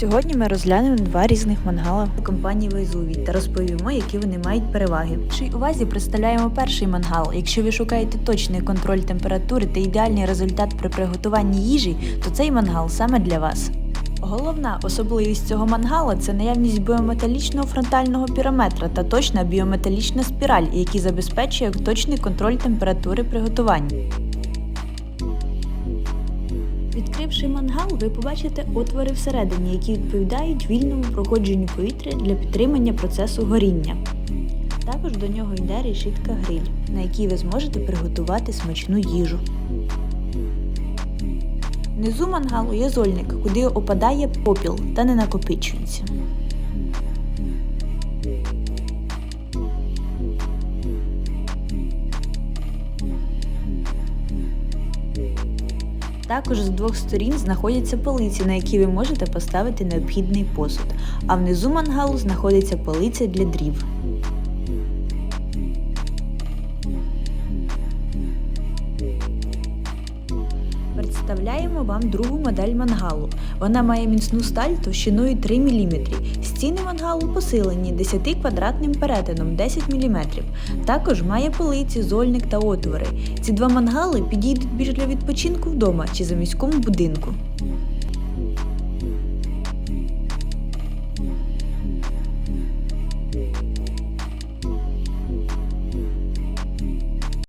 Сьогодні ми розглянемо два різних мангала компанії Везувій та розповімо, які вони мають переваги. Чи увазі представляємо перший мангал. Якщо ви шукаєте точний контроль температури та ідеальний результат при приготуванні їжі, то цей мангал саме для вас. Головна особливість цього мангала це наявність біометалічного фронтального пірометра та точна біометалічна спіраль, які забезпечує точний контроль температури приготування. Відкривши мангал, ви побачите отвори всередині, які відповідають вільному проходженню повітря для підтримання процесу горіння. Також до нього йде решітка гриль, на якій ви зможете приготувати смачну їжу. Внизу мангалу є зольник, куди опадає попіл та не накопичується. Також з двох сторін знаходяться полиці, на які ви можете поставити необхідний посуд, а внизу мангалу знаходиться полиця для дрів. Представляємо вам другу модель мангалу. Вона має міцну сталь товщиною 3 мм. Стіни мангалу посилені 10 квадратним перетином 10 мм. Також має полиці, зольник та отвори. Ці два мангали підійдуть більш для відпочинку вдома чи за міському будинку.